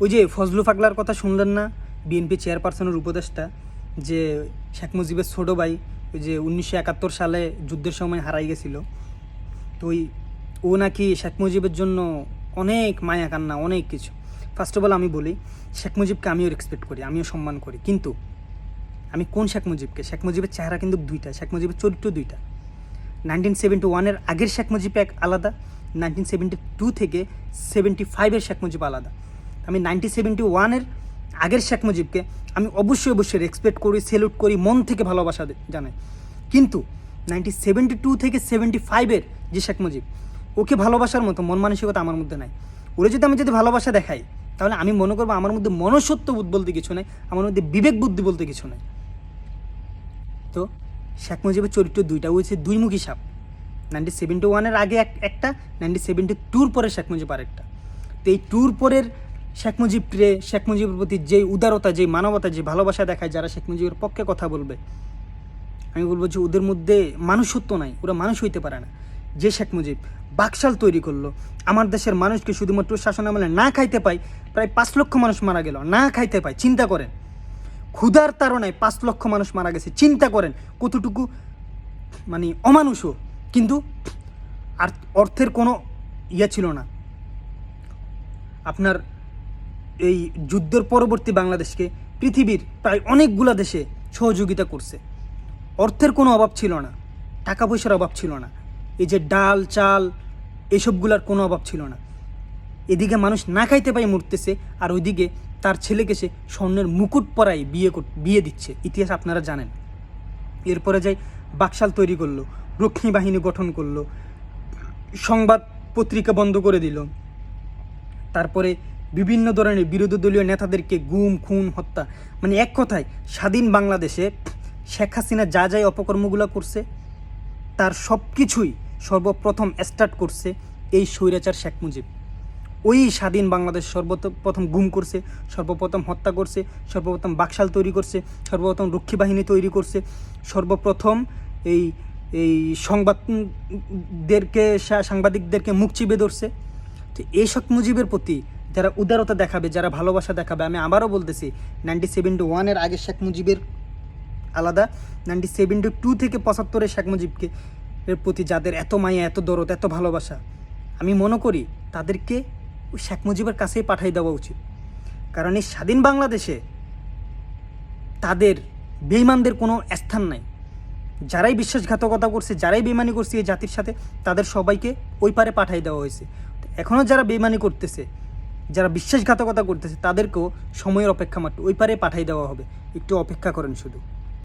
ওই যে ফজলু পাগলার কথা শুনলেন না? বিএনপি চেয়ারপারসনের উপদেষ্টা, যে শেখ মুজিবের ছোট ভাই, ওই যে উনিশশো একাত্তর সালে যুদ্ধের সময় হারাই গেছিল। তো ওই, ও নাকি শেখ মুজিবের জন্য অনেক মায়া কান্না, অনেক কিছু। ফার্স্ট অফ অল আমি বলি, শেখ মুজিবকে আমিও রেসপেক্ট করি, আমিও সম্মান করি। কিন্তু আমি কোন শেখ মুজিবকে? শেখ মুজিবের চেহারা কিন্তু দুইটা, শেখ মুজিবের চরিত্র দুইটা। নাইনটিন সেভেন্টি ওয়ানের আগের শেখ মুজিব এক আলাদা নাইনটিন সেভেন্টি টু থেকে সেভেন্টি ফাইভের শেখ মুজিব আলাদা। আমি নাইনটিন সেভেন্টি ওয়ানের আগের শেখ মুজিবকে আমি অবশ্যই অবশ্যই রেসপেক্ট করি সেলুট করি, মন থেকে ভালোবাসা জানাই। কিন্তু নাইনটিন সেভেন্টি টু থেকে সেভেন্টি ফাইভের যে শেখ মুজিব, ওকে ভালোবাসার মতো, মন মানসিকতা আমার মধ্যে নাই। ওরে যদি আমি যদি ভালোবাসা দেখাই, তাহলে আমি মনে করব আমার মধ্যে মনসত্ব বোধ বলতে কিছু নাই, আমার মধ্যে বিবেক বুদ্ধি বলতে কিছু নাই। তো শেখ মুজিবের চরিত্র দুইটা হয়েছে হচ্ছে দুইমুখী সাপ। নাইনটিন সেভেন্টি ওয়ানের আগে এক একটা, নাইনটিন সেভেন্টি টুর পরে শেখ মুজিব আরেকটা। তো এই টুর পরের শেখ মুজিব রে শেখ মুজিবের প্রতি যে উদারতা যে মানবতা যে ভালোবাসা দেখায়, যারা শেখ মুজিবের পক্ষে কথা বলবে, আমি বলব যে ওদের মধ্যে মানুষত্ব নাই, ওরা মানুষ হইতে পারে না। যে শেখ মুজিব বাকশাল তৈরি করল, আমার দেশের মানুষকে শুধুমাত্র শাসন আমলে না খাইতে পায়, প্রায় পাঁচ লক্ষ মানুষ মারা গেল, না খাইতে পায়, চিন্তা করেন। ক্ষুধার তারণায় পাঁচ লক্ষ মানুষ মারা গেছে, চিন্তা করেন, কতটুকু মানে অমানুষও। কিন্তু আর অর্থের কোনো ইয়ে ছিল না। আপনার এই যুদ্ধের পরবর্তী বাংলাদেশকে পৃথিবীর প্রায় অনেকগুলা দেশে সহযোগিতা করছে। অর্থের কোনো অভাব ছিল না, টাকা পয়সার অভাব ছিল না, এই যে ডাল, চাল, এসবগুলার কোনো অভাব ছিল না। এদিকে মানুষ না খাইতে পাই মরতেছে, আর ওইদিকে তার ছেলেকে সে স্বর্ণের মুকুট পরাই বিয়ে বিয়ে দিচ্ছে। ইতিহাস আপনারা জানেন। এরপরে যাই বাকশাল তৈরি করল, রক্ষী বাহিনী গঠন করল, সংবাদ পত্রিকা বন্ধ করে দিল। তারপরে বিভিন্ন ধরনের বিরোধী দলীয় নেতাদেরকে গুম, খুন, হত্যা। মানে এক কথায়, স্বাধীন বাংলাদেশে শেখ হাসিনা যা যাই অপকর্মগুলো করছে, তার সব কিছুই সর্বপ্রথম স্টার্ট করছে এই স্বৈরাচার শেখ মুজিব। ওই স্বাধীন বাংলাদেশ সর্বপ্রথম গুম করছে, সর্বপ্রথম হত্যা করছে, সর্বপ্রথম বাকশাল তৈরি করছে, সর্বপ্রথম রক্ষী বাহিনী তৈরি করছে। সর্বপ্রথম এই এই সংবাদদেরকে সাংবাদিকদেরকে মুখ চিবে ধরছে। তো এই শেখ মুজিবের প্রতি যারা উদারতা দেখাবে, যারা ভালোবাসা দেখাবে, আমি আবারও বলতেছি, নাইনটি সেভেন্টি ওয়ানের আগে শেখ মুজিবের আলাদা, নাইনটি সেভেন্টি টু থেকে পঁচাত্তরের শেখ মুজিবকে এর প্রতি যাদের এত মায়া, এত দরদ, এত ভালোবাসা, আমি মনে করি তাদেরকে ওই শেখ মুজিবের কাছেই পাঠাই দেওয়া উচিত। কারণ এই স্বাধীন বাংলাদেশে তাদের বেইমানদের কোনো স্থান নাই। যারাই বিশ্বাসঘাতকতা করছে, যারাই বেমানি করছে এই জাতির সাথে, তাদের সবাইকে ওই পারে পাঠাই দেওয়া হয়েছে। এখনও যারা বেমানি করতেছে যারা বিশ্বাসঘাতকতা করতেছে, তাদেরকেও সময়ের অপেক্ষা মাত্র, ওই পারে পাঠাই দেওয়া হবে। একটু অপেক্ষা করেন শুধু।